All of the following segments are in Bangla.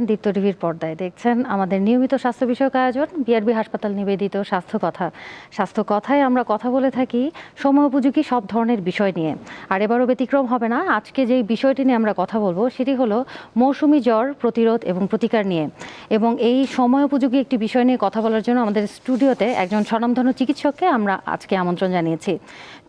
দীপ্ত টিভির পর্দায়। দেখছেন আমাদের নিয়মিত স্বাস্থ্য বিষয়ক আয়োজন, বিআরবি হাসপাতাল নিবেদিত স্বাস্থ্য কথা। স্বাস্থ্য কথায় আমরা কথা বলে থাকি সময় উপযোগী সব ধরনের বিষয় নিয়ে। আর এবারও ব্যতিক্রম হবে না। আজকে যেই বিষয়টি নিয়ে আমরা কথা বলব, সেটি হলো মৌসুমি জ্বর প্রতিরোধ এবং প্রতিকার নিয়ে। এবং এই সময় উপযোগী একটি বিষয় নিয়ে কথা বলার জন্য আমাদের স্টুডিওতে একজন স্বনামধন্য চিকিৎসককে আমরা আজকে আমন্ত্রণ জানিয়েছি।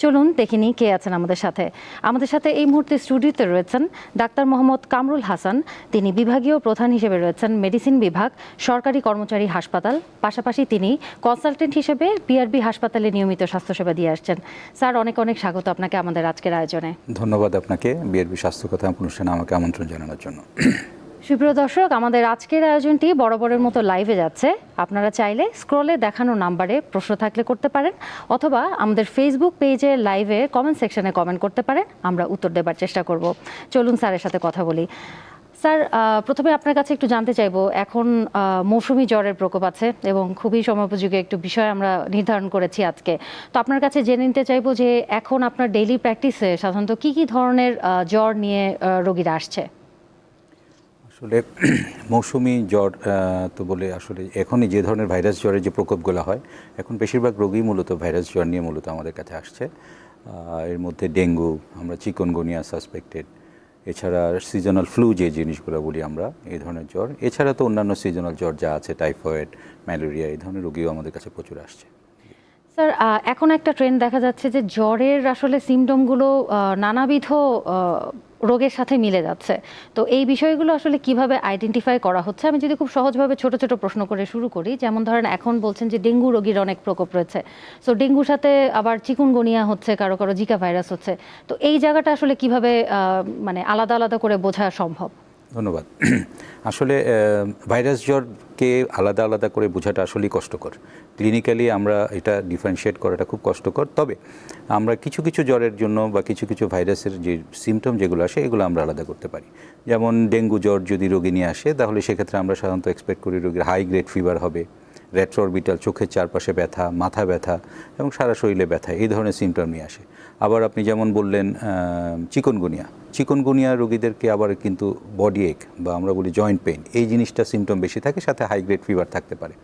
চলুন দেখিনি কে আছেন আমাদের সাথে। আমাদের সাথে এই মুহূর্তে স্টুডিওতে রয়েছেন ডাক্তার মোহাম্মদ কামরুল হাসান। তিনি বিভাগীয় প্রধান হিসেবে রয়েছেন মেডিসিন বিভাগ, সরকারি কর্মচারী হাসপাতাল। পাশাপাশি তিনি কনসালটেন্ট হিসেবে বিআরবি হাসপাতালে নিয়মিত স্বাস্থ্যসেবা দিয়ে আসছেন। স্যার, অনেক অনেক স্বাগত আপনাকে আমাদের আজকের আয়োজনে। ধন্যবাদ আপনাকে। বিআরবি স্বাস্থ্য কথা অনুষ্ঠানে আমাকে আমন্ত্রণ জানানোর জন্য। সুপ্রিয় দর্শক, আমাদের আজকের আয়োজনটি বরাবরের মতো লাইভে যাচ্ছে। আপনারা চাইলে স্ক্রলে দেখানো নাম্বারে প্রশ্ন থাকলে করতে পারেন, অথবা আমাদের ফেসবুক পেজে লাইভে কমেন্ট সেকশনে কমেন্ট করতে পারেন, আমরা উত্তর দেবার চেষ্টা করব। চলুন স্যারের সাথে কথা বলি। স্যার প্রথমে আপনার কাছে একটু জানতে চাইব, এখন মৌসুমি জ্বরের প্রকোপ আছে এবং খুবই সময়োপযোগী একটু বিষয় আমরা নির্ধারণ করেছি আজকে। তো আপনার কাছে জেনে নিতে চাইব যে এখন আপনার ডেইলি প্র্যাকটিসে সাধারণত কি কি ধরনের জ্বর নিয়ে রোগীরা আসছে? আসলে মৌসুমি জ্বর তো বলে আসলে এখনই যে ধরনের ভাইরাস জ্বরের যে প্রকোপগুলো হয়, এখন বেশিরভাগ রোগী মূলত ভাইরাস জ্বর নিয়ে মূলত আমাদের কাছে আসছে। এর মধ্যে ডেঙ্গু, আমরা চিকনগুনিয়া সাসপেক্টেড এছাড়া সিজনাল ফ্লু যে জিনিসগুলো বলি আমরা, এই ধরনের জ্বর। এছাড়া তো অন্যান্য সিজনাল জ্বর যা আছে টাইফয়েড ম্যালেরিয়া এই ধরনের রোগীও আমাদের কাছে প্রচুর আসছে। স্যার এখন একটা ট্রেন্ড দেখা যাচ্ছে যে জ্বরের আসলে সিমটমগুলো নানাবিধ রোগের সাথে মিলে যাচ্ছে। তো এই বিষয়গুলো আসলে কীভাবে আইডেন্টিফাই করা হচ্ছে? আমি যদি খুব সহজভাবে ছোট ছোট প্রশ্ন করে শুরু করি, যেমন ধরেন এখন বলছেন যে ডেঙ্গু রোগীর অনেক প্রকোপ রয়েছে। সো ডেঙ্গুর সাথে আবার চিকুনগুনিয়া হচ্ছে, কারও কারও জিকা ভাইরাস হচ্ছে। তো এই জায়গাটা আসলে কীভাবে মানে আলাদা আলাদা করে বোঝা সম্ভব? ধন্যবাদ। আসলে ভাইরাস জ্বরকে আলাদা আলাদা করে বোঝাটা আসলেই কষ্টকর। ক্লিনিক্যালি আমরা এটা ডিফারেন্সিয়েট করাটা খুব কষ্টকর। তবে আমরা কিছু কিছু জ্বরের জন্য বা কিছু কিছু ভাইরাসের যে সিমটম যেগুলো আসে, এগুলো আমরা আলাদা করতে পারি। যেমন ডেঙ্গু জ্বর যদি রোগী নিয়ে আসে, তাহলে সেক্ষেত্রে আমরা সাধারণত এক্সপেক্ট করি রোগীর হাই গ্রেড ফিভার হবে রেট্রোরবিটাল চোখের চারপাশে ব্যথা, মাথা ব্যথা এবং সারা শরীরে ব্যথা, এই ধরনের সিমটম নিয়ে আসে। আবার আপনি যেমন বললেন চিকনগুনিয়া। চিকনগুনিয়া রোগীদেরকে আবার কিন্তু বডি এক বা আমরা বলি জয়েন্ট পেইন এই জিনিসটা সিমটম বেশি থাকে, সাথে হাই গ্রেড ফিভার থাকতে পারে।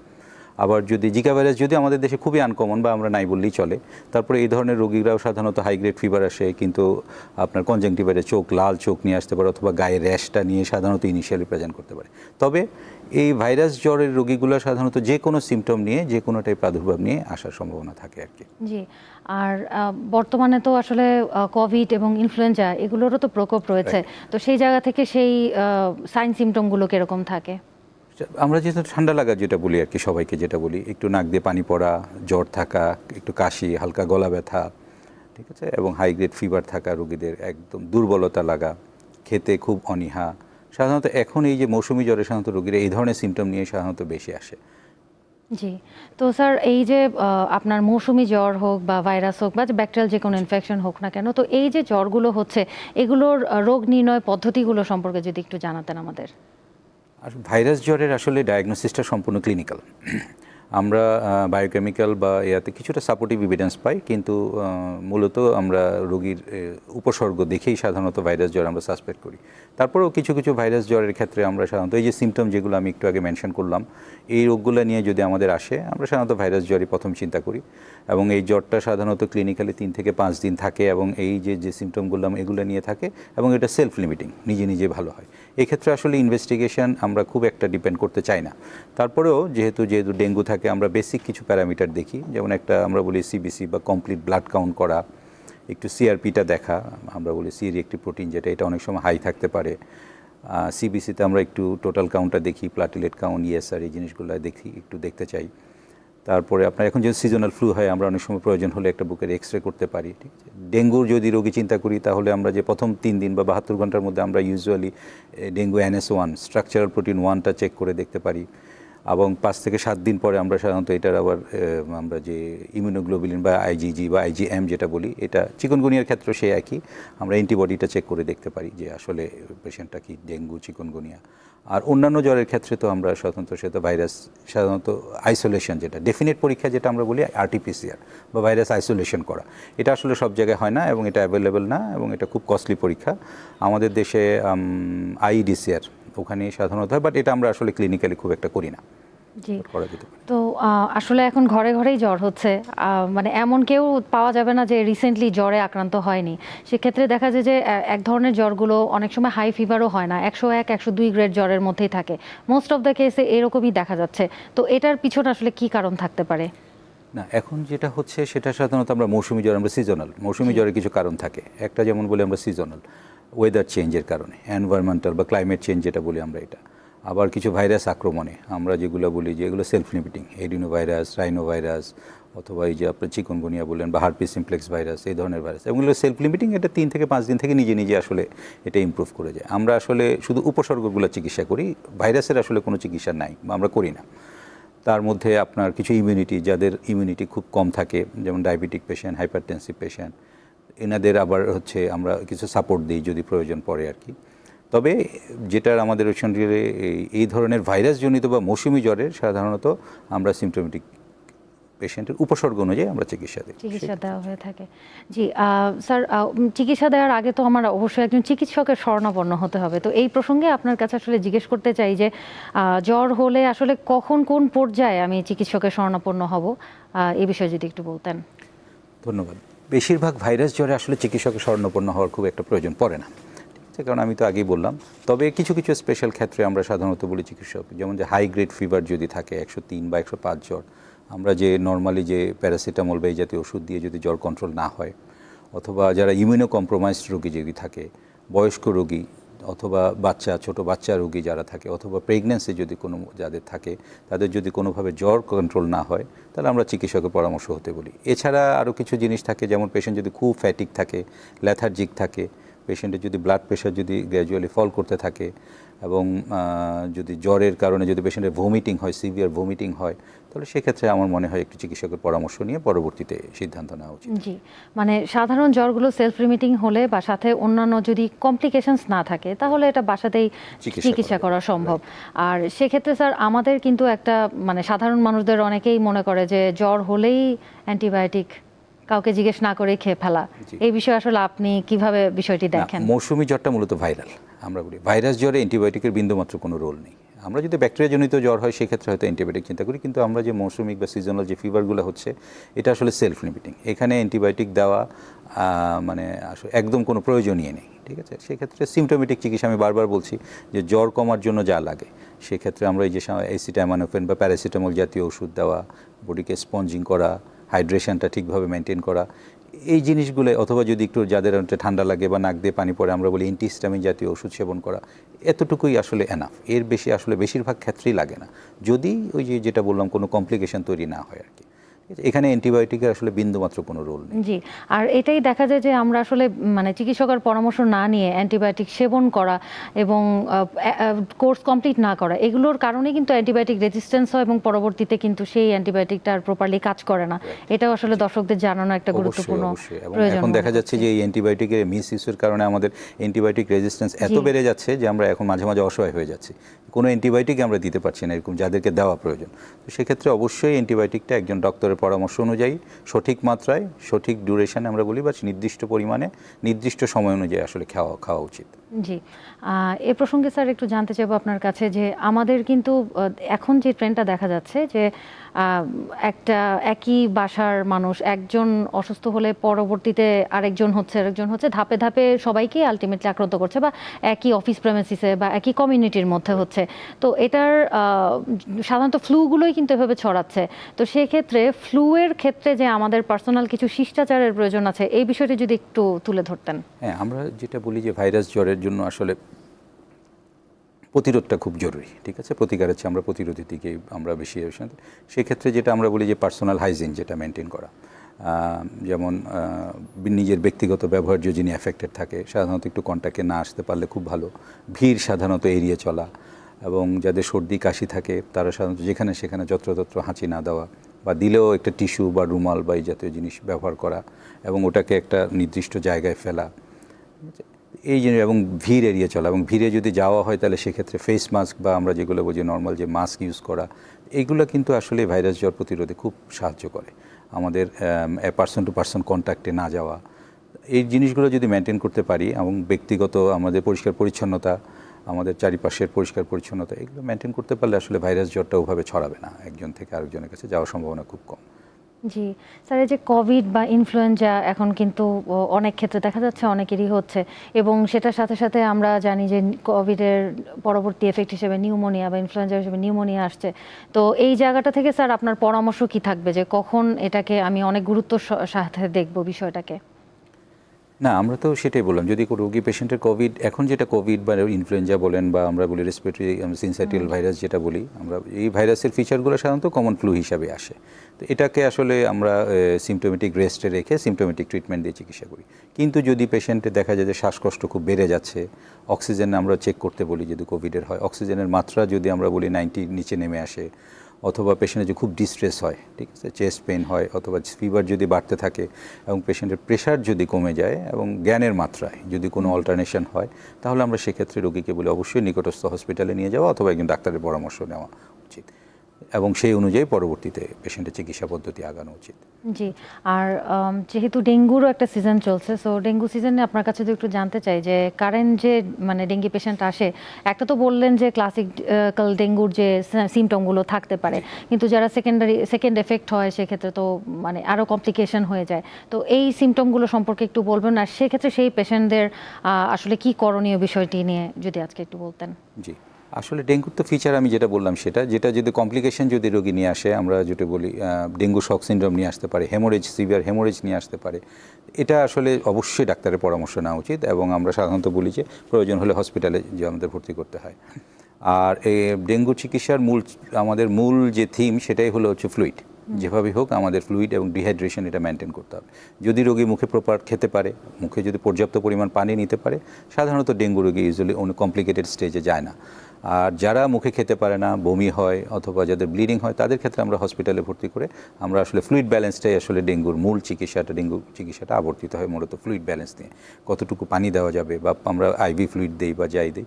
আবার যদি জিকা ভাইরাস যদি আমাদের দেশে খুবই আনকমন বা আমরা নাই বললেই চলে, তারপরে এই ধরনের রোগীরাও সাধারণত হাই গ্রেড ফিভার আসে, কিন্তু আপনার কনজাংটিভারে চোখ, লাল চোখ নিয়ে আসতে পারে অথবা গায়ে র্যাশটা নিয়ে সাধারণত ইনিশিয়ালি প্রেজেন্ট করতে পারে। তবে এই ভাইরাস জ্বরের রোগীগুলো সাধারণত যে কোনো সিমটম নিয়ে, যে কোনোটাই প্রাদুর্ভাব নিয়ে আসার সম্ভাবনা থাকে আর কি। জি আর বর্তমানে তো আসলে কোভিড এবং ইনফ্লুয়েঞ্জা এগুলোরও তো প্রকোপ রয়েছে। তো সেই জায়গা থেকে সেই সাইন সিমটমগুলো কীরকম থাকে? আমরা যেহেতু ঠান্ডা লাগা যেটা বলি আর কি সবাইকে যেটা বলি একটু নাক দিয়ে পানি পড়া জ্বর থাকা একটু কাশি হালকা গলা ব্যথা ঠিক আছে? এবং হাই গ্রেড ফিভার থাকা রোগীদের একদম দুর্বলতা লাগা খেতে খুব অনীহা। সাধারণত এখন এই যে মৌসুমি জ্বরে সাধারণত রোগীরা এই ধরনের সিমটম নিয়ে সাধারণত বেশি আসে। জি। তো স্যার এই যে আপনার মৌসুমি জ্বর হোক বা ভাইরাস হোক বা ব্যাকটেরিয়াল যে কোনো ইনফেকশন হোক না কেন তো এই যে জ্বরগুলো হচ্ছে এগুলোর রোগ নির্ণয় পদ্ধতিগুলো সম্পর্কে যদি একটু জানাতেন আমাদের। আর ভাইরাস জ্বরের আসলে ডায়াগনোসিসটা সম্পূর্ণ ক্লিনিক্যাল আমরা বায়োকেমিক্যাল বা ইয়াতে কিছুটা সাপোর্টিভ এভিডেন্স পাই, কিন্তু মূলত আমরা রোগীর উপসর্গ দেখেই সাধারণত ভাইরাস জ্বর আমরা সাসপেক্ট করি। তারপরেও কিছু কিছু ভাইরাস জ্বরের ক্ষেত্রে আমরা সাধারণত এই যে সিমটম যেগুলো আমি একটু আগে মেনশন করলাম, এই রোগগুলো নিয়ে যদি আমাদের আসে, আমরা সাধারণত ভাইরাস জ্বরই প্রথম চিন্তা করি। এবং এই জ্বরটা সাধারণত ক্লিনিক্যালি তিন থেকে পাঁচ দিন থাকে এবং এই যে যে সিমটমগুলো এগুলো নিয়ে থাকে, এবং এটা সেলফ লিমিটিং নিজে নিজে ভালো হয়। এক্ষেত্রে আসলে ইনভেস্টিগেশন আমরা খুব একটা ডিপেন্ড করতে চাই না। তারপরেও যেহেতু যেহেতু ডেঙ্গু থাকে, আমরা বেসিক কিছু প্যারামিটার দেখি। যেমন একটা আমরা বলি সিবিসি বা কমপ্লিট ব্লাড কাউন্ট করা, একটু সিআরপিটা দেখা, আমরা বলি সি একটি প্রোটিন যেটা, এটা অনেক সময় হাই থাকতে পারে। সিবিসিতে আমরা একটু টোটাল কাউন্টটা দেখি প্লাটিলেট কাউন্ট ইএসআর এই জিনিসগুলো দেখি, একটু দেখতে চাই। তারপরে আপনার এখন যদি সিজনাল ফ্লু হয়, আমরা অনেক সময় প্রয়োজন হলে একটা বুকের এক্স রে করতে পারি, ঠিক আছে? ডেঙ্গুর যদি রোগী চিন্তা করি, তাহলে আমরা যে প্রথম তিন দিন বা বাহাত্তর ঘণ্টার মধ্যে আমরা usually dengue NS one structural protein ওয়ানটা চেক করে দেখতে পারি। এবং পাঁচ থেকে সাত দিন পরে আমরা সাধারণত এটার আবার আমরা যে ইমিউনোগ্লোবিলিন বা আইজিজি বা আইজিএম যেটা বলি, এটা চিকনগুনিয়ার ক্ষেত্রে সে একই। আমরা অ্যান্টিবডিটা চেক করে দেখতে পারি যে আসলে পেশেন্টটা কি ডেঙ্গু, চিকনগুনিয়া। আর অন্যান্য জ্বরের ক্ষেত্রে তো আমরা সাধারণত, সে তো ভাইরাস সাধারণত আইসোলেশন যেটা ডেফিনেট পরীক্ষা যেটা আমরা বলি আরটিপিসিআর বা ভাইরাস আইসোলেশন করা। এটা আসলে সব জায়গায় হয় না এবং এটা অ্যাভেলেবেল না এবং এটা খুব কস্টলি পরীক্ষা। আমাদের দেশে আইডিসিআর ওখানে সাধারণত হয় বাট এটা আমরা আসলে ক্লিনিক্যালি খুব একটা করি না। জি। তো আসলে এখন ঘরে ঘরেই জ্বর হচ্ছে। মানে এমন কেউ পাওয়া যাবে না যে রিসেন্টলি জ্বরে আক্রান্ত হয়নি। সেক্ষেত্রে দেখা যায় যে এক ধরনের জ্বরগুলো অনেক সময় হাই ফিভারও হয় না। একশো এক একশো দুই গ্রেড জ্বরের মধ্যেই থাকে। মোস্ট অফ দ্য কেসে এরকমই দেখা যাচ্ছে। তো এটার পিছনে আসলে কি কারণ থাকতে পারে? না এখন যেটা হচ্ছে সেটা সাধারণত আমরা মৌসুমি জ্বর আমরা সিজনাল মৌসুমি জ্বরের কিছু কারণ থাকে। একটা যেমন বলি আমরা সিজনাল ওয়েদার চেঞ্জের কারণে এনভায়রনমেন্টাল বা ক্লাইমেট চেঞ্জ যেটা বলি আমরা এটা। আবার কিছু ভাইরাস আক্রমণে, আমরা যেগুলো বলি যেগুলো self limiting adenovirus rhinovirus অথবা এই যে আপনার চিকনগুনিয়া বললেন বা হার্পিস সিমপ্লেক্স ভাইরাস এই ধরনের ভাইরাস এগুলো সেলফ লিমিটিং এটা তিন থেকে পাঁচ দিন থেকে নিজে নিজে আসলে এটা ইমপ্রুভ করে যায়। আমরা আসলে শুধু উপসর্গগুলো চিকিৎসা করি ভাইরাসের আসলে কোনো চিকিৎসা নাই বা আমরা করি না। তার মধ্যে আপনার কিছু ইমিউনিটি যাদের ইমিউনিটি খুব কম থাকে, যেমন ডায়াবেটিক পেশেন্ট হাইপারটেনসিভ পেশেন্ট এনাদের আবার হচ্ছে আমরা কিছু সাপোর্ট দিই যদি প্রয়োজন পড়ে আর কি। তবে যেটার আমাদের শরীরে এই- এই ধরনের ভাইরাসজনিত বা মৌসুমি জ্বরের সাধারণত আমরা সিমটোমেটিক পেশেন্টের উপসর্গ অনুযায়ী আমরা চিকিৎসা দিই। চিকিৎসা দেওয়া হয়ে থাকে। জি স্যার চিকিৎসা দেওয়ার আগে তো আমার অবশ্যই একজন চিকিৎসকের শরণাপন্ন হতে হবে। তো এই প্রসঙ্গে আপনার কাছে আসলে জিজ্ঞেস করতে চাই যে জ্বর হলে আসলে কখন কোন পর্যায়ে আমি চিকিৎসকের শরণাপন্ন হব? এই বিষয়ে যদি একটু বলতেন। ধন্যবাদ। বেশিরভাগ ভাইরাস জ্বরে আসলে চিকিৎসকের স্বর্ণপন্ন হওয়ার খুব একটা প্রয়োজন পড়ে না। ঠিক কারণ আমি তো আগেই বললাম। তবে কিছু কিছু স্পেশাল ক্ষেত্রে আমরা সাধারণত বলি চিকিৎসক। যেমন যে হাই গ্রেড ফিভার যদি থাকে, একশো তিন বা একশো পাঁচ জ্বর, আমরা যে নর্মালি যে প্যারাসিটামল বা এই জাতীয় ওষুধ দিয়ে যদি জ্বর কন্ট্রোল না হয়, অথবা যারা ইমিউনো কম্প্রোমাইজড রোগী যদি থাকে, বয়স্ক রোগী অথবা বাচ্চা, ছোট বাচ্চা রুগী যারা থাকে অথবা প্রেগনেন্সি যদি কোনো যাদের থাকে, তাদের যদি কোনোভাবে জ্বর কন্ট্রোল না হয়, তাহলে আমরা চিকিৎসকের পরামর্শ হতে বলি। এছাড়া আরও কিছু জিনিস থাকে, যেমন পেশেন্ট যদি খুব ফ্যাটিক থাকে ল্যাথার্জিক থাকে পেশেন্টের যদি ব্লাড প্রেশার যদি গ্র্যাজুয়ালি ফল করতে থাকে এবং যদি জ্বরের কারণে যদি পেশেন্টের ভমিটিং হয় সিভিয়ার ভমিটিং হয় তাহলে সেক্ষেত্রে আমার মনে হয় একটু চিকিৎসকের পরামর্শ নিয়ে পরবর্তীতে সিদ্ধান্ত নেওয়া উচিত। জি মানে সাধারণ জ্বরগুলো সেলফ লিমিটিং হলে বা সাথে অন্যান্য যদি কমপ্লিকেশনস না থাকে তাহলে এটা বাসাতেই চিকিৎসা করা সম্ভব। আর সেক্ষেত্রে স্যার আমাদের কিন্তু একটা মানে সাধারণ মানুষদের অনেকেই মনে করে যে জ্বর হলেই অ্যান্টিবায়োটিক কাউকে জিজ্ঞেস না করে খেয়ে ফেলা। এই বিষয়ে আসলে আপনি কীভাবে বিষয়টি দেখেন? মৌসুমি জ্বরটা মূলত ভাইরাল আমরা বলি। ভাইরাস জ্বরে অ্যান্টিবায়োটিকের বিন্দুমাত্র কোনো রোল নেই। আমরা যদি ব্যাকটেরিয়াজনিত জ্বর হয় সেক্ষেত্রে হয়তো অ্যান্টিবায়োটিক চিন্তা করি কিন্তু আমরা যে মৌসুমিক বা সিজনাল যে ফিভারগুলো হচ্ছে এটা আসলে সেলফ লিমিটিং এখানে অ্যান্টিবায়োটিক দেওয়া মানে আসলে একদম কোনো প্রয়োজনীয় নেই ঠিক আছে? সেক্ষেত্রে সিমটোমেটিক চিকিৎসা আমি বারবার বলছি যে জ্বর কমার জন্য যা লাগে। সেক্ষেত্রে আমরা এই যে অ্যাসিটামানোফেন বা প্যারাসিটামল জাতীয় ওষুধ দেওয়া বডিকে স্পঞ্জিং করা হাইড্রেশনটা ঠিকভাবে মেনটেন করা। এই জিনিসগুলো, অথবা যদি একটু যাদের ঠান্ডা লাগে বা নাক দিয়ে পানি পড়ে, আমরা বলি ইন্টিস্টামিন জাতীয় ওষুধ সেবন করা। এতটুকুই আসলে এনাফ এর বেশি আসলে বেশিরভাগ ক্ষেত্রেই লাগে না। যদি ওই যে যেটা বললাম, কোনো কমপ্লিকেশন তৈরি না হয় আর কি? এখানে অ্যান্টিবায়োটিকের আসলে বিন্দুমাত্র কোনো রোল নেই। জি আর এটাই দেখা যায় যে আমরা আসলে মানে চিকিৎসকের পরামর্শ না নিয়ে অ্যান্টিবায়োটিক সেবন করা এবং কোর্স কমপ্লিট না করা এগুলোর কারণে কিন্তু অ্যান্টিবায়োটিক রেজিস্ট্যান্স হয় এবং পরবর্তীতে কিন্তু সেই অ্যান্টিবায়োটিকটা আর প্রপারলি কাজ করে না। এটাও আসলে দর্শকদের জানানো একটা গুরুত্বপূর্ণ এখন দেখা যাচ্ছে যে এই অ্যান্টিবায়োটিকের মিস ইউজের কারণে আমাদের অ্যান্টিবায়োটিক রেজিস্ট্যান্স এত বেড়ে যাচ্ছে যে আমরা এখন মাঝে মাঝে অসহায় হয়ে যাচ্ছি। কোনো অ্যান্টিবায়োটিক আমরা দিতে পারছি না এরকম যাদেরকে দেওয়া প্রয়োজন। তো সেক্ষেত্রে অবশ্যই অ্যান্টিবায়োটিকটা একজন ডক্টরের পরামর্শ অনুযায়ী, সঠিক মাত্রায়, সঠিক ডিউরেশনে আমরা বলি বা নির্দিষ্ট পরিমাণে, নির্দিষ্ট সময় অনুযায়ী আসলে খাওয়া খাওয়া উচিত। জি। এ প্রসঙ্গে স্যার একটু জানতে চাইব আপনার কাছে যে আমাদের কিন্তু এখন যে ট্রেন্ডটা দেখা যাচ্ছে যে একটা একই বাসার মানুষ, একজন অসুস্থ হলে পরবর্তীতে আরেকজন হচ্ছে আরেকজন হচ্ছে, ধাপে ধাপে সবাইকে আলটিমেটলি আক্রান্ত করছে বা একই অফিস প্রেমেসিসে বা একই কমিউনিটির মধ্যে হচ্ছে। তো এটার সাধারণত ফ্লুগুলোই কিন্তু এভাবে ছড়াচ্ছে। তো সেক্ষেত্রে ফ্লুয়ের ক্ষেত্রে যে আমাদের পার্সোনাল কিছু শিষ্টাচারের প্রয়োজন আছে, এই বিষয়টি যদি একটু তুলে ধরতেন। হ্যাঁ আমরা যেটা বলি যে ভাইরাস জ্বরের জন্য আসলে প্রতিরোধটা খুব জরুরি, ঠিক আছে? প্রতিকারের চেয়ে আমরা প্রতিরোধের দিকে আমরা বেশি সেক্ষেত্রে যেটা আমরা বলি যে পার্সোনাল হাইজিন যেটা মেনটেন করা। যেমন নিজের ব্যক্তিগত ব্যবহার্য যিনি অ্যাফেক্টেড থাকে, সাধারণত একটু কন্ট্যাক্টে না আসতে পারলে খুব ভালো। ভিড় সাধারণত এড়িয়ে চলা এবং যাদের সর্দি, কাশি থাকে, তারা সাধারণত যেখানে সেখানে যত্রতত্র হাঁচি না দেওয়া বা দিলেও একটা টিস্যু বা রুমাল বা এই জাতীয় জিনিস ব্যবহার করা এবং ওটাকে একটা নির্দিষ্ট জায়গায় ফেলা এই জিনিস এবং ভিড় এড়িয়ে চলা, এবং ভিড়ে যদি যাওয়া হয়, তাহলে সেক্ষেত্রে ফেস মাস্ক বা আমরা যেগুলো বুঝি নর্মাল যে মাস্ক ইউজ করা এইগুলো কিন্তু আসলে ভাইরাস জ্বর প্রতিরোধে খুব সাহায্য করে। আমাদের পার্সন টু পার্সন কন্ট্যাক্টে না যাওয়া, এই জিনিসগুলো যদি মেনটেন করতে পারি, এবং ব্যক্তিগত আমাদের পরিষ্কার পরিচ্ছন্নতা, আমাদের চারিপাশের পরিষ্কার পরিচ্ছন্নতা, এগুলো মেনটেন করতে পারলে আসলে ভাইরাস জ্বরটা ওভাবে ছড়াবে না। একজন থেকে আরেকজনের কাছে যাওয়ার সম্ভাবনা খুব কম। জি। স্যার, এই যে কোভিড বা ইনফ্লুয়েঞ্জা এখন কিন্তু অনেক ক্ষেত্রে দেখা যাচ্ছে অনেকেরই হচ্ছে এবং সেটার সাথে সাথে আমরা জানি যে কোভিডের পরবর্তী এফেক্ট হিসেবে নিউমোনিয়া বা ইনফ্লুয়েঞ্জা হিসেবে নিউমোনিয়া আসছে। তো এই জায়গাটা থেকে স্যার আপনার পরামর্শ কি থাকবে? যে কখন এটাকে আমি অনেক গুরুত্ব সাথে দেখব বিষয়টাকে? না আমরা তো সেটাই বললাম যদি কোনো রোগী পেশেন্টের কোভিড এখন যেটা কোভিড বা ইনফ্লুয়েঞ্জা বলেন বা আমরা বলি রেসপিরেটরি সিনসাইটিয়াল ভাইরাস যেটা বলি আমরা এই ভাইরাসের ফিচারগুলো সাধারণত কমন ফ্লু হিসাবে আসে। তো এটাকে আসলে আমরা সিমটোমেটিক রেস্টে রেখে সিমটোমেটিক ট্রিটমেন্ট দিয়ে চিকিৎসা করি। কিন্তু যদি পেশেন্টে দেখা যায় যে শ্বাসকষ্ট খুব বেড়ে যাচ্ছে অক্সিজেন আমরা চেক করতে বলি যদি কোভিডের হয় অক্সিজেনের মাত্রা যদি আমরা বলি নাইনটির নিচে নেমে আসে অথবা পেশেন্টের যে খুব ডিস্ট্রেস হয়, ঠিক আছে? চেস্ট পেন হয় অথবা ফিভার যদি বাড়তে থাকে এবং পেশেন্টের প্রেশার যদি কমে যায় এবং জ্ঞানের মাত্রায় যদি কোনো অল্টারনেশন হয়, তাহলে আমরা সেক্ষেত্রে রোগীকে বলে অবশ্যই নিকটস্থ হসপিটালে নিয়ে যাওয়া অথবা একজন ডাক্তারের পরামর্শ নেওয়া উচিত। এবং সেই অনুযায়ী পরবর্তীতে পেশেন্টের চিকিৎসা পদ্ধতি আগানো উচিত। জি আর যেহেতু ডেঙ্গুরও একটা সিজন চলছে সো ডেঙ্গু সিজনে আপনার কাছে যদি একটু জানতে চাই যে কারেন্ট যে মানে ডেঙ্গি পেশেন্ট আসে একটা তো বললেন যে ক্লাসিক্যাল ডেঙ্গুর যে সিমটমগুলো থাকতে পারে। কিন্তু যারা সেকেন্ডারি সেকেন্ড এফেক্ট হয় সেক্ষেত্রে তো মানে আরও কমপ্লিকেশন হয়ে যায়। তো এই সিমটমগুলো সম্পর্কে একটু বলবেন আর সেক্ষেত্রে সেই পেশেন্টদের আসলে কি করণীয় বিষয়টি নিয়ে যদি আজকে একটু বলতেন। জি। আসলে ডেঙ্গুর তো ফিচার আমি যেটা বললাম সেটা, যেটা যদি কমপ্লিকেশন যদি রোগী নিয়ে আসে, আমরা যেটা বলি ডেঙ্গু শক সিন্ড্রোম নিয়ে আসতে পারে হেমোরেজ সিভিয়ার হেমোরেজ নিয়ে আসতে পারে, এটা আসলে অবশ্যই ডাক্তারের পরামর্শ নেওয়া উচিত এবং আমরা সাধারণত বলি যে প্রয়োজন হলে হসপিটালে যে আমাদের ভর্তি করতে হয়। আর এই ডেঙ্গু চিকিৎসার মূল, আমাদের মূল যে থিম সেটাই হলো হচ্ছে ফ্লুইড যেভাবে হোক আমাদের ফ্লুইড এবং ডিহাইড্রেশন এটা মেনটেন করতে হবে। যদি রোগী মুখে প্রপার খেতে পারে, মুখে যদি পর্যাপ্ত পরিমাণ পানি নিতে পারে, সাধারণত ডেঙ্গু রোগী ইউজুয়ালি অনেক কমপ্লিকেটেড স্টেজে যায় না। আর যারা মুখে খেতে পারে না, বমি হয় অথবা যাদের ব্লিডিং হয়, তাদের ক্ষেত্রে আমরা হসপিটালে ভর্তি করে আমরা আসলে ফ্লুইড ব্যালেন্সটাই আসলে ডেঙ্গুর মূল চিকিৎসাটা, ডেঙ্গু চিকিৎসাটা আবর্তিত হয় মূলত ফ্লুইড ব্যালেন্স নিয়ে। কতটুকু পানি দেওয়া যাবে বা আমরা আইভি ফ্লুইড দিই বা যাই দিই।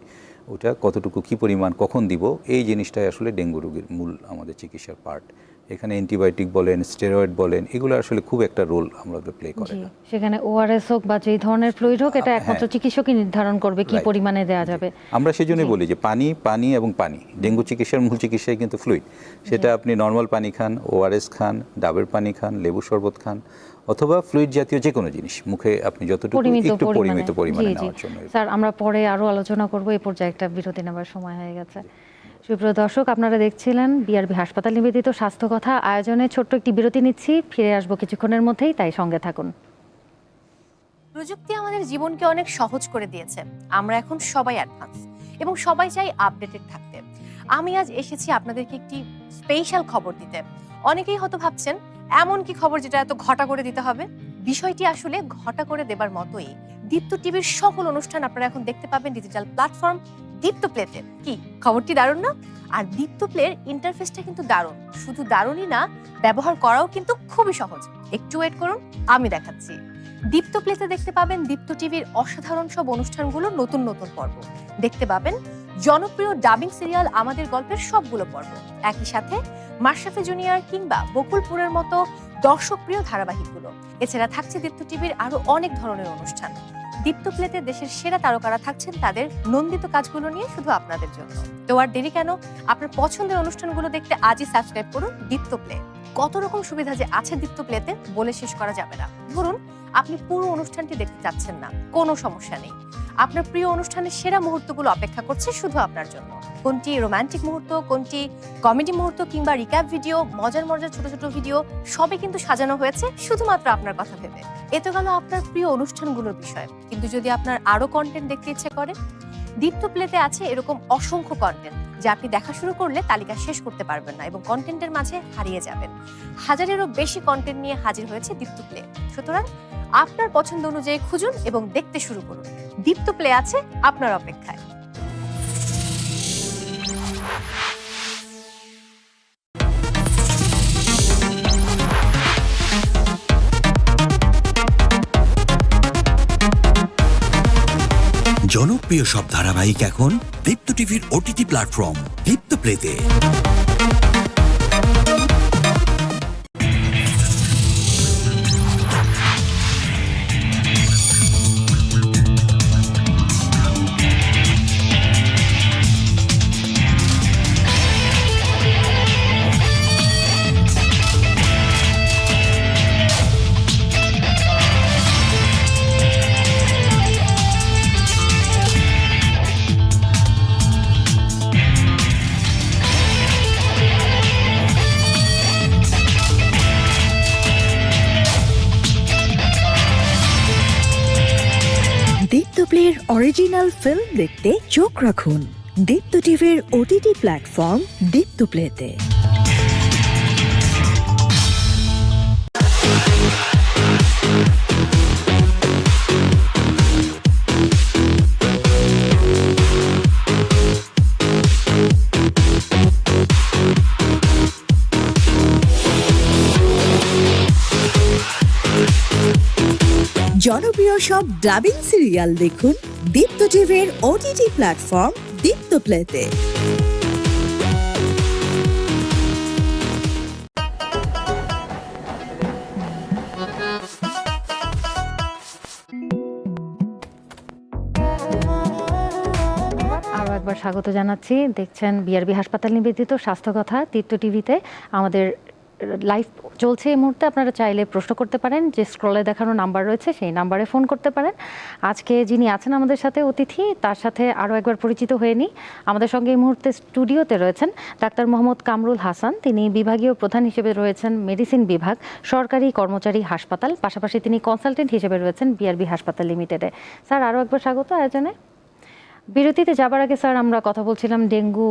ওটা কতটুকু কী পরিমাণ কখন দিব এই জিনিসটাই আসলে ডেঙ্গু রোগীর মূল আমাদের চিকিৎসার পার্ট এখানে অ্যান্টিবায়োটিক বলেন স্টেরয়েড বলেন এগুলো আসলে খুব একটা রোল আমরা প্লে করে না। সেখানে ওআরএস হোক বা যেই ধরনের ফ্লুইড হোক এটা একমাত্র চিকিৎসকই নির্ধারণ করবে কি পরিমাণে দেওয়া যাবে। আমরা সেই জন্যই বলি যে পানি পানি এবং পানি ডেঙ্গু চিকিৎসার মূল চিকিৎসাই কিন্তু ফ্লুইড সেটা আপনি নর্মাল পানি খান ওআরএস খান ডাবের পানি খান লেবু শরবত খান অথবা ফ্লুইড জাতীয় যে কোনো জিনিস মুখে আপনি যতটুকু একটু পরিমিত পরিমাণে নেওয়ার জন্য। স্যার আমরা পরে আরও আলোচনা করব এই পর্যায়ে একটা বিরতি নেবার সময় হয়ে গেছে। সুপ্রিয় দর্শক আপনারা দেখছিলেন বিআরবি হাসপাতাল নিবেদিত স্বাস্থ্য কথা আয়োজনে ছোট্ট একটি বিরতি নিচ্ছি ফিরে আসব কিছুক্ষণের মধ্যেই তাই সঙ্গে থাকুন। প্রযুক্তি আমাদের জীবনকে অনেক সহজ করে দিয়েছে। আমরা এখন সবাই অ্যাডভান্স এবং সবাই চাই আপডেটেড থাকতে। আমি আজ এসেছি আপনাদেরকে একটি স্পেশাল খবর দিতে। অনেকেই হয়তো ভাবছেন এমন কি খবর যেটা এত ঘটা করে দিতে হবে? বিষয়টি আসলে ঘটা করে দেবার মতোই। দীপ্ত টিভির সকল অনুষ্ঠান আপনারা এখন দেখতে পাবেন ডিজিটাল প্ল্যাটফর্ম দীপ্ত প্লেতে কি? খবরটি দারুণ না? আর দীপ্ত প্লের ইন্টারফেসটা কিন্তু দারুণ। শুধু দারুণই না, ব্যবহার করাও কিন্তু খুবই সহজ। একটু ওয়েট করুন, আমি দেখাচ্ছি। দীপ্ত প্লেতে দেখতে পাবেন দীপ্ত টিভির অসাধারণ সব অনুষ্ঠানগুলো নতুন নতুন পর্ব। দেখতে পাবেন জনপ্রিয় ডাবিং সিরিয়াল আমাদের গল্পের সবগুলো পর্ব। একই সাথে মাশরাফি জুনিয়র কিংবা বকুলপুরের মতো দর্শকপ্রিয় ধারাবাহিকগুলো। এছাড়া থাকছে দীপ্ত টিভির আরও অনেক ধরনের অনুষ্ঠান। দীপ্ত প্লেতে দেশের সেরা তারকারা থাকছেন তাদের নন্দিত কাজগুলো নিয়ে শুধু আপনাদের জন্য। তো আর দেরি কেন? আপনার পছন্দের অনুষ্ঠানগুলো দেখতে আজই সাবস্ক্রাইব করুন দীপ্ত প্লে। কত রকম সুবিধা যে আছে দীপ্ত প্লেতে বলে শেষ করা যাবে না। ধরুন, আপনি পুরো অনুষ্ঠানটি দেখতে চাচ্ছেন না। কোনো সমস্যা নেই। আপনার প্রিয় অনুষ্ঠানের সেরা মুহূর্তগুলো অপেক্ষা করছে শুধু আপনার জন্য। কোনটি রোমান্টিক মুহূর্ত, কোনটি কমেডি মুহূর্ত কিংবা রিক্যাপ ভিডিও মজার মজার ছোট ছোট ভিডিও সবই কিন্তু সাজানো হয়েছে শুধুমাত্র আপনার কথা ভেবে। এ তো গেল আপনার প্রিয় অনুষ্ঠানগুলোর বিষয়। কিন্তু যদি আপনার আরও কন্টেন্ট দেখতে ইচ্ছে করে, দীপ্ত প্লেতে আছে এরকম অসংখ্য কন্টেন্ট যা আপনি দেখা শুরু করলে তালিকা শেষ করতে পারবেন না এবং কন্টেন্টের মাঝে হারিয়ে যাবেন। হাজারেরও বেশি কন্টেন্ট নিয়ে হাজির হয়েছে দীপ্ত প্লে সুতরাং আপনার পছন্দ অনুযায়ী খুঁজুন এবং দেখতে শুরু করুন। দীপ্ত প্লে আছে আপনার অপেক্ষায়। জনপ্রিয় সব ধারাবাহিক এখন দীপ্ত টিভির ওটিটি প্ল্যাটফর্ম দীপ্ত প্লেতে। অরিজিনাল ফিল্ম দেখতে চোখ রাখুন। দীপ্ত টিভির ওটিটি প্ল্যাটফর্ম দীপ্ত প্লেতে সব ডাবিং সিরিয়াল দেখুন দীপ্ত টিভির ওটিটি প্ল্যাটফর্ম দীপ্ত প্লেতে একবার স্বাগত জানাচ্ছি। দেখছেন বিআরবি হাসপাতাল নিবেদিত স্বাস্থ্য কথা তীর্থ টিভিতে। আমাদের লাইভ চলছে এই মুহূর্তে। আপনারা চাইলে প্রশ্ন করতে পারেন, যে স্ক্রলে দেখানো নাম্বার রয়েছে, সেই নাম্বারে ফোন করতে পারেন। আজকে যিনি আছেন আমাদের সাথে অতিথি, তার সাথে আরও একবার পরিচিত হয়ে নিই। আমাদের সঙ্গে এই মুহূর্তে স্টুডিওতে রয়েছেন ডাক্তার মোহাম্মদ কামরুল হাসান। তিনি বিভাগীয় প্রধান হিসেবে রয়েছেন মেডিসিন বিভাগ, সরকারি কর্মচারী হাসপাতাল। পাশাপাশি তিনি কনসালটেন্ট হিসেবে রয়েছেন বিআরবি হাসপাতাল লিমিটেডে স্যার, আরও একবার স্বাগত আয়োজনে। বিরতিতে যাবার আগে, স্যার, আমরা কথা বলছিলাম ডেঙ্গু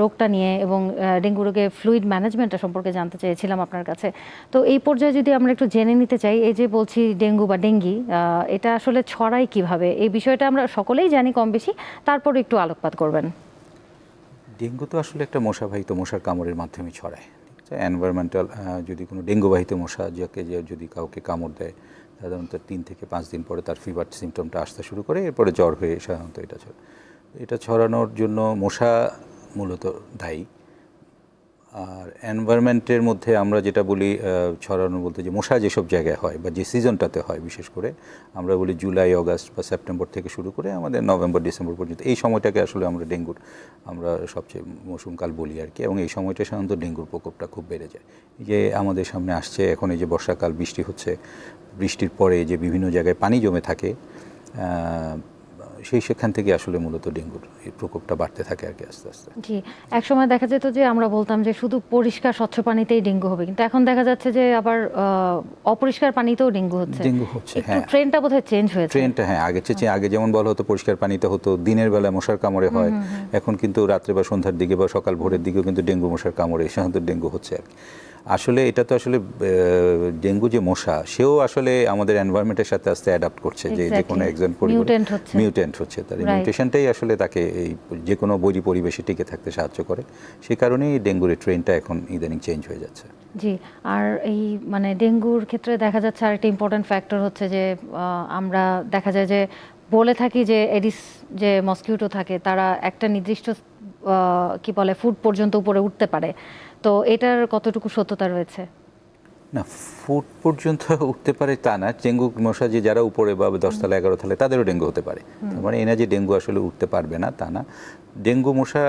রোগটা নিয়ে এবং ডেঙ্গু রোগের ফ্লুইড ম্যানেজমেন্টটা সম্পর্কে জানতে চেয়েছিলাম আপনার কাছে। তো এই পর্যায়ে যদি আমরা একটু জেনে নিতে চাই, এই যে বলছি ডেঙ্গু বা ডেঙ্গি এটা আসলে ছড়ায় কীভাবে? এই বিষয়টা আমরা সকলেই জানি কম বেশি তারপর একটু আলোকপাত করবেন। ডেঙ্গু তো আসলে একটা মশাবাহিত, মশার কামড়ের মাধ্যমে ছড়ায়। এনভায়রনমেন্টাল যদি কোনো ডেঙ্গুবাহিত মশা যাকে যে যদি কাউকে কামড় দেয় সাধারণত তিন থেকে পাঁচ দিন পরে তার ফিভার সিমটমটা আসতে শুরু করে, এরপরে জ্বর হয়ে সাধারণত এটা ছড়ায় এটা ছড়ানোর জন্য মশা মূলত দায়ী। আর এনভায়রনমেন্টের মধ্যে আমরা যেটা বলি ছড়ানো বলতে যে মশা যেসব জায়গায় হয় বা যে সিজনটাতে হয় বিশেষ করে, আমরা বলি জুলাই, অগাস্ট বা সেপ্টেম্বর থেকে শুরু করে আমাদের নভেম্বর, ডিসেম্বর পর্যন্ত। এই সময়টাকে আসলে আমরা ডেঙ্গুর, আমরা সবচেয়ে মৌসুমকাল বলি আর কি। এবং এই সময়টা সাধারণত ডেঙ্গুর প্রকোপটা খুব বেড়ে যায়। যে আমাদের সামনে আসছে, এখন এই যে বর্ষাকাল, বৃষ্টি হচ্ছে, বৃষ্টির পরে যে বিভিন্ন জায়গায় পানি জমে থাকে সেই সেখান থেকে আসলে মূলত ডেঙ্গুর এই প্রকোপটা বাড়তে থাকে আর কি আস্তে আস্তে। জি এক সময় দেখা যেত যে আমরা বলতাম যে শুধু পরিষ্কার স্বচ্ছ পানিতেই ডেঙ্গু হবে কিন্তু এখন দেখা যাচ্ছে যে আবার অপরিষ্কার পানিতেও ডেঙ্গু হচ্ছে। ডেঙ্গু হচ্ছে, হ্যাঁ। ট্রেনটা বোধহয় চেঞ্জ হয়েছে। ট্রেনটা হ্যাঁ আগে চেয়ে আগে যেমন বলা হতো পরিষ্কার পানিতে হতো দিনের বেলা মশার কামড়ে হয় এখন কিন্তু রাত্রে বা সন্ধ্যার দিকে বা সকাল ভোরের দিকেও কিন্তু ডেঙ্গু মশার কামড়ে সাধারণত ডেঙ্গু হচ্ছে আর কি। আসলে এটা তো আসলে ডেঙ্গু যে মশা সেও আসলে আমাদের এনভায়রনমেন্টের সাথে আস্তে অ্যাডাপ্ট করছে যে যে কোনো একজন মিউটেন্ট হচ্ছে। তার মিউটেশনটাই আসলে তাকে এই যে কোনো বৈরী পরিবেশে টিকে থাকতে সাহায্য করে। সেই কারণেই ডেঙ্গুর ট্রেনটা এখন ইদানিং চেঞ্জ হয়ে যাচ্ছে। জি আর এই মানে ডেঙ্গুর ক্ষেত্রে দেখা যাচ্ছে আরেকটা ইম্পর্টেন্ট ফ্যাক্টর হচ্ছে যে আমরা দেখা যায় যে বলে থাকি যে এডিস যে মসকিউটো থাকে তারা একটা নির্দিষ্ট কি বলে ফুট পর্যন্ত উপরে উঠতে পারে। তো এটার কতটুকু সত্যতা রয়েছে? না ফুট পর্যন্ত উঠতে পারে তা না। ডেঙ্গু মশা যে যারা উপরে বা দশতলা এগারো তলায় তাদেরও ডেঙ্গু হতে পারে। মানে এনা যে ডেঙ্গু আসলে উঠতে পারবে না তা না। ডেঙ্গু মশা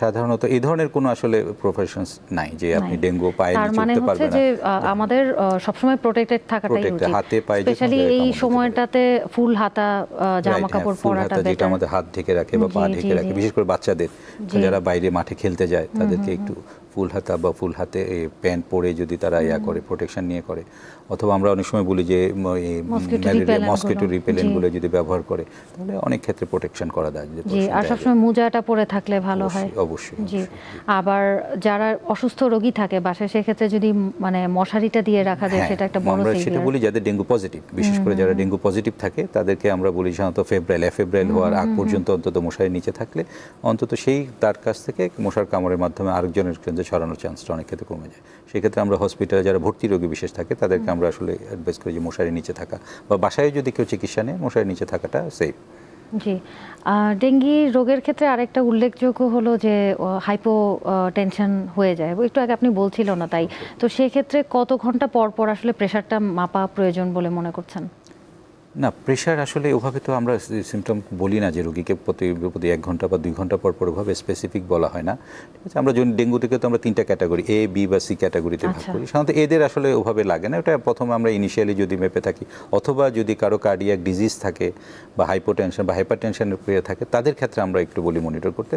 সাধারণত এই ধরনের কোনো আসলে প্রফেশনস নাই যে আপনি ডেঙ্গু পায়ে নিচে মানে উঠতে হচ্ছে পারবে না। যে আমাদের সবসময় প্রোটেক্টেড থাকাটাই উচিত। হাতে পায়ে স্পেশালি এই। সময়টাতে ফুল হাতা জামা হ্যাঁ, কাপড় পরাটা যেটা আমাদের হাত ঢেকে রাখে বা পা ঢেকে রাখে বিশেষ করে বাচ্চাদের। যারা বাইরে মাঠে খেলতে যায় তাদেরকে একটু ফুল হাতা বা ফুল হাতে প্যান্ট পরে যদি তারা ইয়া করে প্রোটেকশন নিয়ে করে। অথবা আমরা অনেক সময় বলি যে মসকিটো রিপেলেন্টগুলো। যদি ব্যবহার করে তাহলে অনেক ক্ষেত্রে প্রোটেকশন করা যায়। যে জি আর। সবসময় মোজাটা পরে থাকলে ভালো হয়। অবশ্যই, জি। আবার যারা অসুস্থ রোগী থাকে বাসায় সেক্ষেত্রে যদি মানে মশারিটা দিয়ে রাখা যায় হ্যাঁ, সেটা একটা বড় আমরা সেটা বলি যাদের ডেঙ্গু পজিটিভ বিশেষ করে যারা ডেঙ্গু পজিটিভ থাকে তাদেরকে আমরা বলি সাধারণত ফেব্রাইল এফেব্রাইল হওয়ার আগ পর্যন্ত অন্তত মশারি নিচে থাকলে অন্তত সেই তার কাছ থেকে মশার কামড়ের মাধ্যমে আরেকজনের ছড়ানোর চান্সটা অনেক ক্ষেত্রে কমে যায়। সেক্ষেত্রে আমরা হসপিটালে যারা ভর্তি রোগী বিশেষ থাকে তাদেরকে আমরা আসলে অ্যাডভাইস করি যে মশারির নিচে থাকা বা বাসায় যদি কেউ চিকিৎসা নেয় মশারির নিচে থাকাটা সেফ জি। ডেঙ্গি রোগের ক্ষেত্রে আরেকটা উল্লেখযোগ্য হলো যে হাইপো টেনশন হয়ে যায়। একটু আগে আপনি বলছিল না তাই। তো সেক্ষেত্রে কত ঘণ্টা পর পর আসলে প্রেশারটা মাপা প্রয়োজন বলে মনে করছেন? না প্রেশার আসলে ওভাবে তো আমরা সিমটম বলি না যে রোগীকে প্রতি প্রতি এক ঘণ্টা বা দুই ঘণ্টা পর পর ওভাবে স্পেসিফিক বলা হয় না। ঠিক আছে আমরা যদি ডেঙ্গুটিকে তো আমরা তিনটা ক্যাটাগরি এ বি বা সি ক্যাটাগরিতে ভাগ আচ্ছা। করি। সাধারণত এদের আসলে ওভাবে লাগে না ওটা প্রথমে আমরা ইনিশিয়ালি যদি মেপে থাকি। অথবা যদি কারও কার্ডিয়াক ডিজিজ থাকে বা হাইপোটেনশন বা হাইপার টেনশনের প্রিয় থাকে তাদের ক্ষেত্রে আমরা একটু বলি মনিটর করতে।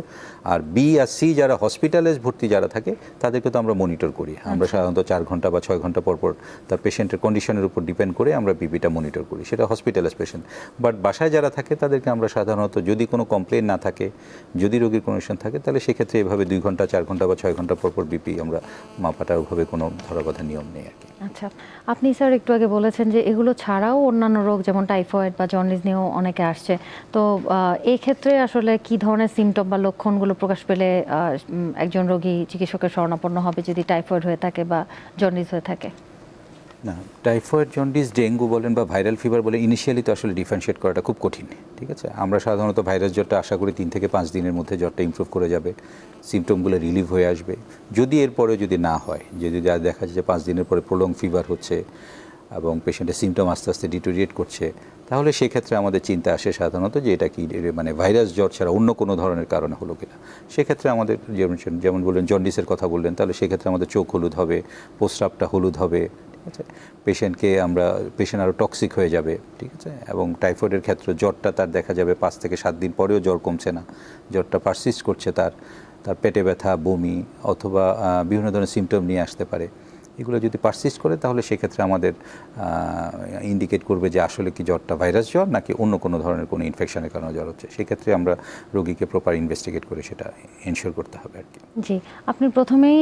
আর বি আর সি যারা হসপিটালাইজ ভর্তি যারা থাকে তাদেরকে তো আমরা মনিটর করি। আমরা সাধারণত চার ঘণ্টা বা ছয় ঘণ্টা পর পর তার পেশেন্টের কন্ডিশনের উপর ডিপেন্ড করে আমরা বিপিটা মনিটর করি। সেটা হসপিটাল হসপিটালাইজ পেশেন্ট বাট বাসায় যারা থাকে, তাদেরকে আমরা সাধারণত যদি কোনো কমপ্লেন না থাকে, যদি রোগীর কন্ডিশন থাকে, তাহলে সেক্ষেত্রে এভাবে দুই ঘণ্টা, চার ঘণ্টা বা ছয় ঘণ্টা পর পর বিপি আমরা মাপাটা ওভাবে কোনো ধরা কথা নিয়ম নেই আর কি। আচ্ছা আপনি স্যার একটু আগে বলেছেন যে এগুলো ছাড়াও অন্যান্য রোগ যেমন টাইফয়েড বা জন্ডিস নিয়েও অনেকে আসছে। তো এই ক্ষেত্রে আসলে কি ধরনের সিমটম বা লক্ষণগুলো প্রকাশ পেলে একজন রোগী চিকিৎসকের শরণাপন্ন হবে যদি টাইফয়েড হয়ে থাকে বা জন্ডিস হয়ে থাকে? না টাইফয়েড জন্ডিস ডেঙ্গু বলেন বা ভাইরাল ফিভার বলে ইনিশিয়ালি তো আসলে ডিফারেন্সিয়েট করাটা খুব কঠিন, ঠিক আছে? আমরা সাধারণত ভাইরাস জ্বরটা আশা করি তিন থেকে পাঁচ দিনের মধ্যে জ্বরটা ইমপ্রুভ করে যাবে সিমটমগুলো রিলিভ হয়ে আসবে। যদি এরপরে যদি না হয় যে যদি আর দেখা যায় যে পাঁচ দিনের পরে প্রলং ফিভার হচ্ছে এবং পেশেন্টের সিমটম আস্তে আস্তে ডিটোরিয়েট করছে, তাহলে সেক্ষেত্রে আমাদের চিন্তা আসে সাধারণত যে এটা কি মানে ভাইরাস জ্বর ছাড়া অন্য কোনো ধরনের কারণে হলো কিনা। সেক্ষেত্রে আমাদের যেমন যেমন বললেন জন্ডিসের কথা বললেন, তাহলে সেক্ষেত্রে আমাদের চোখ হলুদ হবে, প্রস্রাবটা হলুদ হবে ঠিক আছে পেশেন্টকে আমরা পেশেন্ট আরও টক্সিক হয়ে যাবে, ঠিক আছে? এবং টাইফয়েডের ক্ষেত্রে জ্বরটা তার দেখা যাবে পাঁচ থেকে সাত দিন পরেও জ্বর কমছে না। জ্বরটা পারসিস্ট করছে তার তার পেটে ব্যথা, বমি অথবা বিভিন্ন ধরনের সিমটম নিয়ে আসতে পারে। এগুলো যদি পারসিস্ট করে তাহলে সেক্ষেত্রে আমাদের ইন্ডিকেট করবে যে আসলে কি জ্বরটা ভাইরাস জ্বর নাকি অন্য কোনো ধরনের কোনো ইনফেকশনের কারণে জ্বর হচ্ছে। সেক্ষেত্রে আমরা রোগীকে প্রপার ইনভেস্টিগেট করে সেটা এনশিওর করতে হবে আর কি। জি আপনি প্রথমেই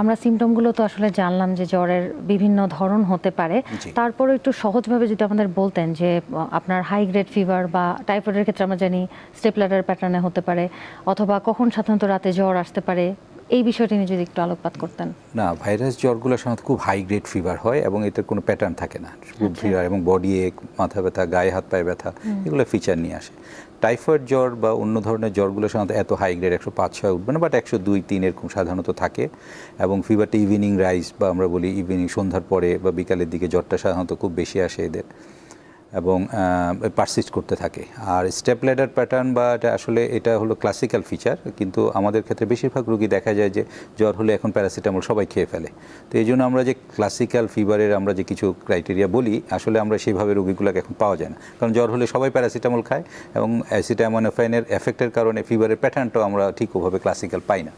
আমরা সিমটমগুলো তো আসলে জানলাম যে জ্বরের বিভিন্ন ধরন হতে পারে। তারপরে একটু সহজভাবে যদি আমাদের বলতেন যে আপনার হাই গ্রেড ফিভার বা টাইফয়েডের ক্ষেত্রে আমরা জানি স্টেপলারের প্যাটার্নে হতে পারে অথবা কখন সাধারণত রাতে জ্বর আসতে পারে এই বিষয়টি নিয়ে যদি একটু আলোকপাত করতেন। না ভাইরাস জ্বরগুলো সাধারণত খুব হাই গ্রেড ফিভার হয় এবং এতে কোনো প্যাটার্ন থাকে না। খুব ফিভার এবং বডি এক মাথা ব্যথা গায়ে হাত পায়ে ব্যথা এগুলো ফিচার নিয়ে আসে। টাইফয়েড জ্বর বা অন্য ধরনের জ্বরগুলো সাধারণত এত হাই গ্রেড একশো পাঁচ ছয় উঠবে না বাট একশো দুই তিন এরকম সাধারণত থাকে। এবং ফিভারটা ইভিনিং রাইজ বা আমরা বলি ইভিনিং সন্ধ্যার পরে বা বিকালের দিকে জ্বরটা সাধারণত খুব বেশি আসে এদের। এবং পারসিস্ট করতে থাকে। আর স্টেপ ল্যাডার প্যাটার্ন বা এটা আসলে এটা হলো ক্লাসিক্যাল ফিচার কিন্তু আমাদের ক্ষেত্রে বেশিরভাগ রুগী দেখা যায় যে জ্বর হলে এখন প্যারাসিটামল সবাই খেয়ে ফেলে। তো এই জন্য আমরা যে ক্লাসিক্যাল ফিভারের আমরা যে কিছু ক্রাইটেরিয়া বলি, আসলে আমরা সেইভাবে রুগীগুলোকে এখন পাওয়া যায় না। কারণ জ্বর হলে সবাই প্যারাসিটামল খায় এবং অ্যাসিটামোনোফাইনের এফেক্টের কারণে ফিভারের প্যাটার্নটাও আমরা ঠিক ওভাবে ক্লাসিক্যাল পাই না।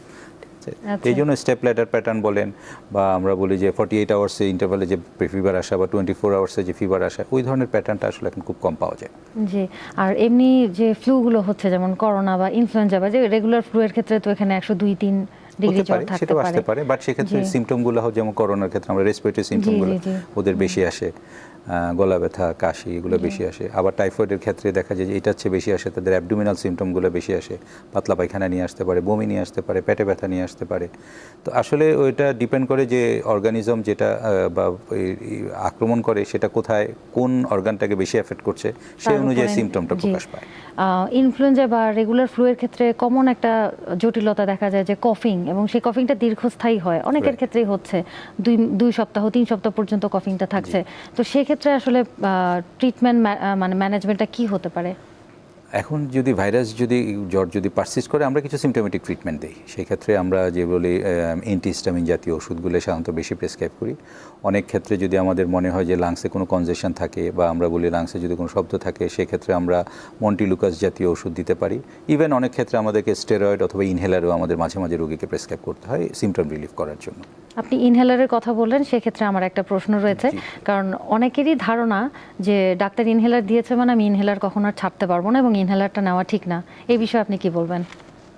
আছে আচ্ছা। এই জন্য স্টেপ লেটার প্যাটার্ন বলেন বা আমরা বলি যে ফর্টি এইট আওয়ার্সে ইন্টারভালে যে ফিভার আসা বা টোয়েন্টি ফোর আওয়ার্সে যে ফিভার আসা ওই ধরনের প্যাটার্নটা আসলে এখন খুব কম পাওয়া যায় জি আর এমনি যে ফ্লুগুলো হচ্ছে যেমন করোনা বা ইনফ্লুয়েঞ্জা বা যে রেগুলার ফ্লু এর ক্ষেত্রে তো এখানে একশো দুই তিন ডিগ্রি পারে সেটাও আসতে পারে বাট সেক্ষেত্রে। সিমটমগুলো যেমন করোনার ক্ষেত্রে আমরা রেসপিরেটরি সিমটমগুলো। ওদের বেশি আসে গলা ব্যথা কাশি এগুলো বেশি আসে। আবার টাইফয়েডের ক্ষেত্রে দেখা যায় যে এটার চেয়ে বেশি আসে তাদের অ্যাবডোমিনাল সিমটমগুলো বেশি আসে। পাতলা পায়খানা নিয়ে আসতে পারে বমি নিয়ে আসতে পারে পেটে ব্যথা নিয়ে আসতে পারে। তো আসলে ওইটা ডিপেন্ড করে যে অর্গানিজম যেটা বা আক্রমণ করে সেটা কোথায় কোন অর্গানটাকে বেশি এফেক্ট করছে সেই অনুযায়ী সিমটমটা। প্রকাশ পায়। ইনফ্লুয়েঞ্জা বা রেগুলার ফ্লু এর ক্ষেত্রে কমন একটা জটিলতা দেখা যায় যে কফিং এবং সেই কফিংটা দীর্ঘস্থায়ী হয়। অনেকের ক্ষেত্রেই হচ্ছে। দুই দুই সপ্তাহ তিন সপ্তাহ পর্যন্ত কফিংটা থাকছে। তো সেক্ষেত্রে আসলে ট্রিটমেন্ট মানে ম্যানেজমেন্টটা কি হতে পারে? এখন যদি ভাইরাস যদি জ্বর যদি পারসিস্ট করে আমরা কিছু সিমটোমেটিক ট্রিটমেন্ট দিই। সেই ক্ষেত্রে আমরা যে বলি অ্যান্টিহিস্টামিন জাতীয় ওষুধগুলো সাধারণত বেশি প্রেসক্রাইব করি। অনেক ক্ষেত্রে যদি আমাদের মনে হয় যে লাংসে কোনো কনজেশন থাকে বা আমরা বলি লাংসে যদি কোনো শব্দ থাকে সেক্ষেত্রে আমরা মন্টিলুকাস জাতীয় ওষুধ দিতে পারি। ইভেন অনেক ক্ষেত্রে আমাদেরকে স্টেরয়েড অথবা ইনহেলারও আমাদের মাঝে মাঝে রোগীকে প্রেসক্রাইব করতে হয় সিমটম রিলিফ করার জন্য। আপনি ইনহেলারের কথা বললেন সেক্ষেত্রে আমার একটা প্রশ্ন রয়েছে। কারণ অনেকেরই ধারণা যে ডাক্তার ইনহেলার দিয়েছে মানে আমি ইনহেলার কখনো আর ছাড়তে পারব না এবং ইনহেলারটা নেওয়া ঠিক না, এই বিষয়ে আপনি কি বলবেন?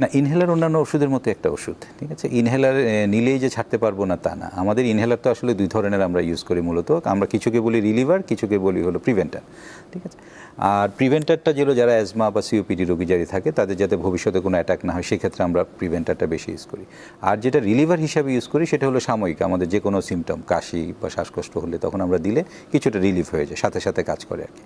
না ইনহেলার অন্যান্য ওষুধের মতো একটা ওষুধ, ঠিক আছে? ইনহেলার নিলেই যে ছাড়তে পারব না তা না। আমাদের ইনহেলার তো আসলে দুই ধরনের আমরা ইউজ করি মূলত। আমরা কিছুকে বলি রিলিভার কিছুকে বলি হলো প্রিভেন্টার ঠিক আছে? আর প্রিভেন্টারটা যেগুলো যারা অ্যাজমা বা সিওপিডি রোগী যারা থাকে, তাদের যাতে ভবিষ্যতে কোনো অ্যাটাক না হয়, সেক্ষেত্রে আমরা প্রিভেন্টারটা বেশি ইউজ করি। আর যেটা রিলিভার হিসাবে ইউজ করি, সেটা হলো সাময়িক। আমাদের যে কোনো সিমটম কাশি বা শ্বাসকষ্ট হলে তখন আমরা দিলে কিছুটা রিলিফ হয়ে যায়, সাথে সাথে কাজ করে আর কি।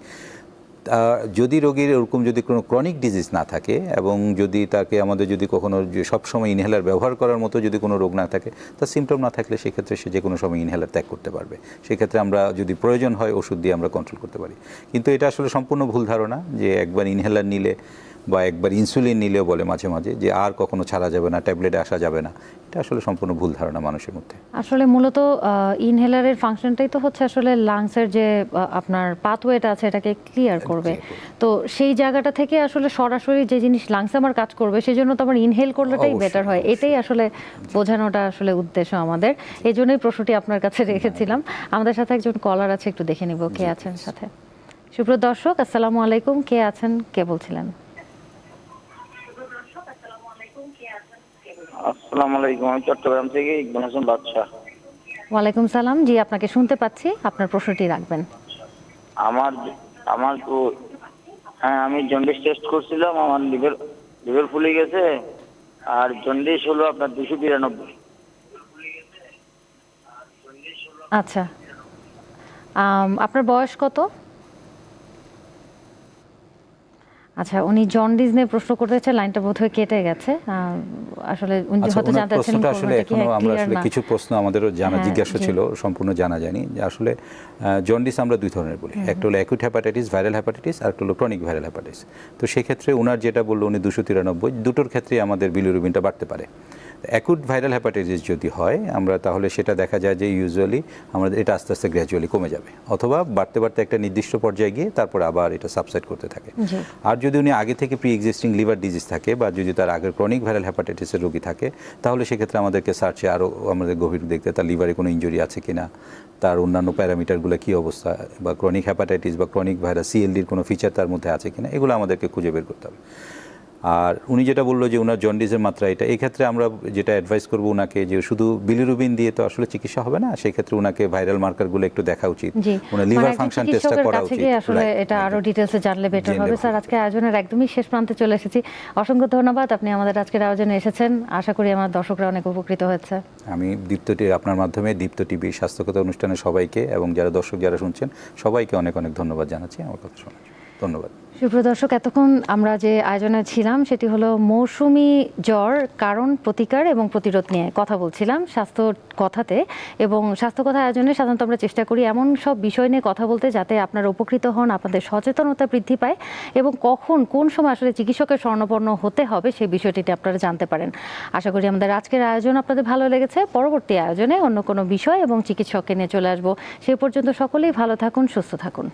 যদি রোগীর ওরকম যদি কোনো ক্রনিক ডিজিজ না থাকে এবং যদি তাকে আমাদের যদি কখনো সবসময় ইনহেলার ব্যবহার করার মতো যদি কোনো রোগ না থাকে, তার সিমটম না থাকলে সেক্ষেত্রে সে যে কোনো সময় ইনহেলার ত্যাগ করতে পারবে। সেক্ষেত্রে আমরা যদি প্রয়োজন হয় ওষুধ দিয়ে আমরা কন্ট্রোল করতে পারি। কিন্তু এটা আসলে সম্পূর্ণ ভুল ধারণা যে একবার ইনহেলার নিলে বা একবার ইনসুলিন নিলেও বলে মাঝে মাঝে যে আর কখনো ছাড়া যাবে না ট্যাবলেটে আসা যাবে না। এটা আসলে সম্পূর্ণ ভুল ধারণা মানুষের মধ্যে। আসলে মূলত ইনহেলারের ফাংশনটাই তো হচ্ছে আসলে লাংসের যে আপনার পাথওয়েটা আছে এটাকে ক্লিয়ার করবে। তো সেই জায়গাটা থেকে আসলে সরাসরি যে জিনিস লাংসে আমার কাজ করবে সেই জন্য তো আমার ইনহেল করলেটাই বেটার হয়। এটাই আসলে বোঝানোটা আসলে উদ্দেশ্য আমাদের। এই জন্যই প্রশ্নটি আপনার কাছে রেখেছিলাম। আমাদের সাথে একজন কলার আছে একটু দেখে নিব কে আছেন সাথে। সুপ্রিয় দর্শক আসসালামু আলাইকুম। কে আছেন? কে বলছিলেন? আসসালামু আলাইকুম আমি চট্টগ্রাম থেকে ইকবাল হাসান বাদশাহ। ওয়ালাইকুম সালাম জি আপনাকে শুনতে পাচ্ছি আপনার প্রশ্নটি রাখবেন। আমার আমার তো হ্যাঁ আমি জন্ডিস টেস্ট করছিলাম আমার লিভার লিভার ফুলে গেছে আর জন্ডিস হলো আপনার দুশো বিরানব্বই। আচ্ছা। আপনার বয়স কত? আচ্ছা উনি জন্ডিস নিয়ে প্রশ্ন করতেছে লাইনটা বোধহয় কেটে গেছে। আসলে উনি আচ্ছা হয়তো জানতে চাচ্ছেন আসলে এখনও আমরা আসলে কিছু প্রশ্ন আমাদেরও জানা হ্যাঁ, জিজ্ঞাসা ছিল সম্পূর্ণ জানা যায়নি। যে আসলে জন্ডিস আমরা দুই ধরনের বলি। একটা হলো অ্যাকুইট হ্যাপাটাইটিস ভাইরাল হ্যাপাটাইটিস আর একটা হলো ক্রনিক ভাইরাল হ্যাপাটাইটিস তো সেক্ষেত্রে ওনার যেটা বলল উনি দুশো তিরানব্বই দুটোর ক্ষেত্রে আমাদের বিলিরুবিনটা বাড়তে পারে। অ্যাকুট ভাইরাল হ্যাপাটাইটিস যদি হয় আমরা তাহলে সেটা দেখা যায় যে ইউজুয়ালি আমাদের এটা আস্তে আস্তে গ্র্যাজুয়ালি কমে যাবে। অথবা বাড়তে বাড়তে একটা নির্দিষ্ট পর্যায়ে গিয়ে তারপর আবার এটা সাবসাইড করতে থাকে। আর যদি উনি আগে থেকে প্রি এক্সিস্টিং লিভার ডিজিজ থাকে বা যদি তার আগের ক্রনিক ভাইরাল হ্যাপাটাইটিসের রোগী থাকে তাহলে সেক্ষেত্রে আমাদেরকে সার্চে আরও আমাদের গভীর দেখতে তার লিভারে কোনো ইঞ্জুরি আছে কিনা তার অন্যান্য প্যারামিটারগুলো কী অবস্থা বা ক্রনিক হ্যাপাটাইটিস বা ক্রনিক ভাইরাস সিএলডির কোনো ফিচার তার মধ্যে আছে কিনা এগুলো আমাদেরকে খুঁজে বের করতে হবে। আর উনি যেটা বলল যে ওনার জন্ডিসের মাত্রা এটা এই ক্ষেত্রে আমরা যেটা অ্যাডভাইস করব ওনাকে যে শুধু বিলিরুবিন দিয়ে তো আসলে চিকিৎসা হবে না সেই ক্ষেত্রে ওনাকে ভাইরাল মার্কারগুলো একটু দেখা উচিত। ওনার লিভার ফাংশন টেস্টটা করা উচিত আসলে এটা আরও. ডিটেলসে জানলে বেটার হবে। স্যার আজকে আয়োজনের একদমই শেষ প্রান্তে চলে এসেছি। অসংখ্য ধন্যবাদ আপনি আমাদের আজকের আয়োজনে এসেছেন। আশা করি আমার দর্শকরা অনেক উপকৃত হয়েছে। আমি দীপ্ত টি আপনার মাধ্যমে দীপ্ত টিভি স্বাস্থ্যকতা অনুষ্ঠানে সবাইকে এবং যারা দর্শক যারা শুনছেন সবাইকে অনেক অনেক ধন্যবাদ জানাচ্ছি। আমার কথা শোনার। ধন্যবাদ। সুপ্রিয় দর্শক, এতক্ষণ আমরা যে আয়োজনে ছিলাম সেটি হলো মৌসুমি জ্বর, কারণ, প্রতিকার এবং প্রতিরোধ নিয়ে কথা বলছিলাম স্বাস্থ্য কথাতে এবং স্বাস্থ্য কথা আয়োজনে সাধারণত আমরা চেষ্টা করি এমন সব বিষয় নিয়ে কথা বলতে যাতে আপনারা উপকৃত হন, আপনাদের সচেতনতা বৃদ্ধি পায় এবং কখন, কোন সময় আসলে চিকিৎসকের স্বর্ণপন্ন হতে হবে সেই বিষয়টিতে আপনারা জানতে পারেন। আশা করি আমাদের আজকের আয়োজন আপনাদের ভালো লেগেছে। পরবর্তী আয়োজনে অন্য কোনো বিষয় এবং চিকিৎসককে নিয়ে চলে আসব। সে পর্যন্ত সকলেই ভালো থাকুন, সুস্থ থাকুন।